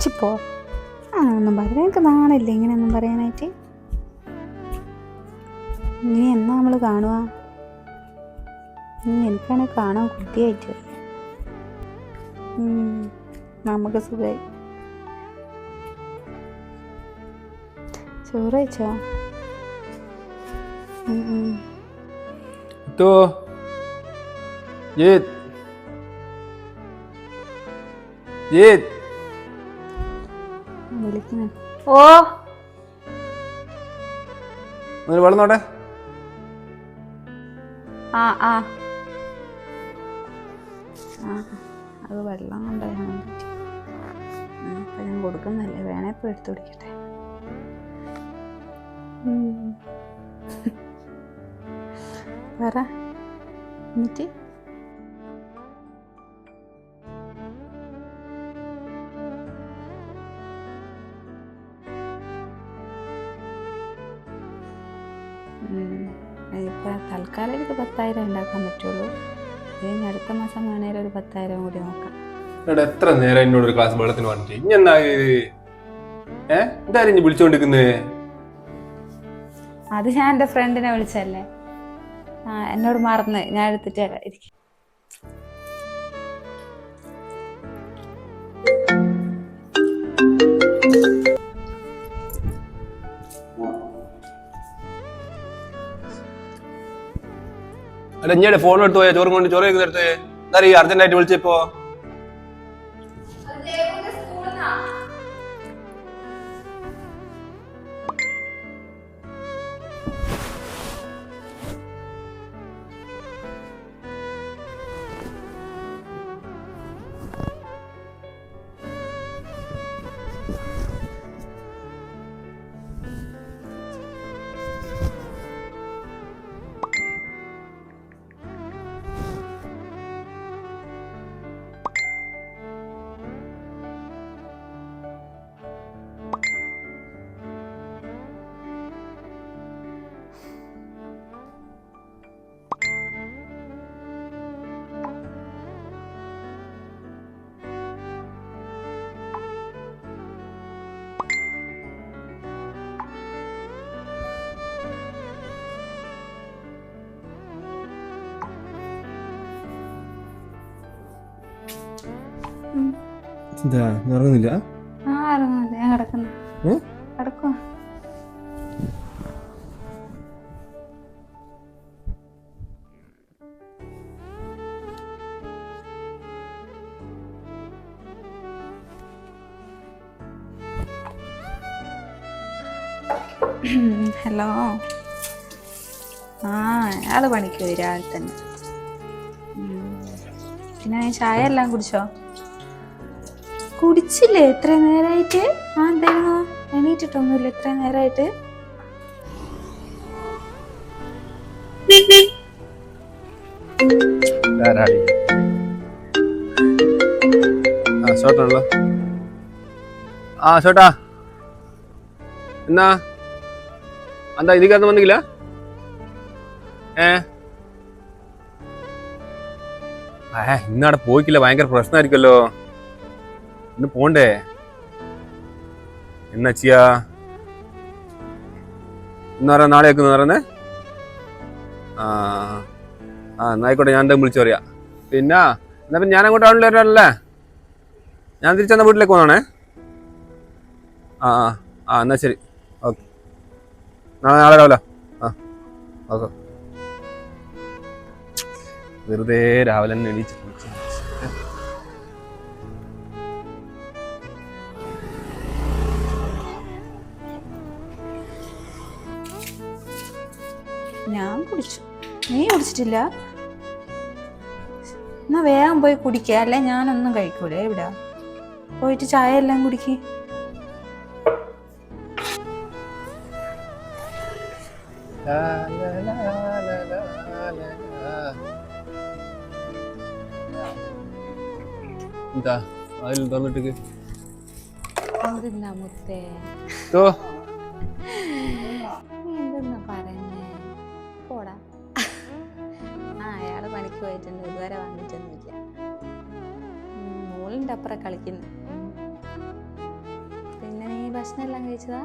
ചിപ്പോ ആ ഒന്നും പറയാൻ എനിക്ക് നാണില്ല ഇങ്ങനെയൊന്നും പറയാനായിട്ട് ഇനി എന്നാ നമ്മൾ കാണുക ഇനി എനിക്കാണെങ്കിൽ കാണാൻ കുട്ടിയായിട്ട് ഉം, നമുക്ക് സുഖമായി ചോറ് കഴിച്ചോ ഉം, ഉം. तो ये ये വിളിക്കുന്നു. ഓ. വെള്ളം നോട്ടെ. ആ ആ. ആ അത് വെള്ളം കൊണ്ടാണ് അപ്പം ഞാൻ കൊടുക്കുന്നല്ലേ വേണേ ഇപ്പോൾ എടുത്തു കുടിക്കട്ടെ. പറ. എന്നിട്ട്? ഇപ്പം തൽക്കാലം എനിക്ക് പത്തായിരം ഉണ്ടാക്കാൻ പറ്റുള്ളൂ. ഇനി അടുത്ത മാസം വേണേലും ഒരു പത്തായിരം കൂടി നോക്കാം. എടാ എത്ര നേരം എന്നോട് ഒരു ക്ലാസ് വെള്ളത്തിന് പറഞ്ഞിട്ട്? ഇനി ഇത് ഏ? എന്തായാലും ഇനി വിളിച്ചോണ്ടിരിക്കുന്നേ? അത് ഞാൻ എന്റെ ഫ്രണ്ടിനെ വിളിച്ചല്ലേ ആ എന്നോട് മറന്ന്. ഞാൻ എടുത്തിട്ട് ഇരിക്ക്. അല്ല ഇഞ്ഞടെ ഫോൺ എടുത്തു പോയാ ചോറും കൊണ്ട് ചോറ് എടുത്ത് എന്താ അർജന്റായിട്ട് വിളിച്ചപ്പോ എന്താ ഇറങ്ങുന്നില്ല ആ ഇറങ്ങാതെ ഞാൻ കിടക്കുന്നു. ഏ? കിടക്കുവാ ഹലോ. ആ അയാൾ പണിക്ക് പോയി രാവിലെ തന്നെ. പിന്നെ ചായ എല്ലാം കുടിച്ചോ? കുടിച്ചില്ലേ എത്ര നേരമായിട്ട് ആ എന്തായിരുന്നു? എണീറ്റിട്ടൊന്നുമില്ല എത്ര ആ ഷോട്ടാണല്ലോ ആ ഷോട്ടാ. എന്നാ? എന്താ ഇതിക്കകത്ത് വന്നില്ല ഏ? ഇന്നവിടെ പോയിക്കില്ല. ഭയങ്കര പ്രശ്നമായിരിക്കുമല്ലോ ഇന്ന് പോണ്ടേ? എന്നാ ചെയ്യാ? ഇന്ന് പറയാ നാളെ വെക്കുന്ന പറയുന്നേ ആ ആ എന്നായിക്കോട്ടെ ഞാൻ എന്തെങ്കിലും വിളിച്ചു പറയാം. പിന്നെ എന്നാ പിന്നെ ഞാൻ അങ്ങോട്ട് ടൗണിൽ വരാനല്ലേ? ഞാൻ തിരിച്ചെന്നാ വീട്ടിലേക്ക് പോന്നാണേ ആ ആ ആ എന്നാ ശരി. ഓക്കെ. നാളെ നാളെ രാവിലെ ആ ഓക്കെ. വെറുതെ രാവിലെ തന്നെ ഞാൻ കുടിച്ചു. നീ കുടിച്ചിട്ടില്ല? എന്നാ വേഗം പോയി കുടിക്കുക അല്ലെ ഞാനൊന്നും കഴിക്കൂല. ഇവിടെ. പോയിട്ട് ചായ എല്ലാം കുടിക്ക്. എന്താ? അതിൽ തുറന്നിട്ട് എന്തെന്നാ മുത്തേ? ഓ നീ എന്തെന്നാ ആയിട്ടുണ്ട് ഇതുവരെ വാങ്ങിച്ചൊന്നുമില്ല മോളിന്റെ അപ്പുറം കളിക്കുന്നു. പിന്നെ നീ ഭക്ഷണം എല്ലാം കഴിച്ചതാ?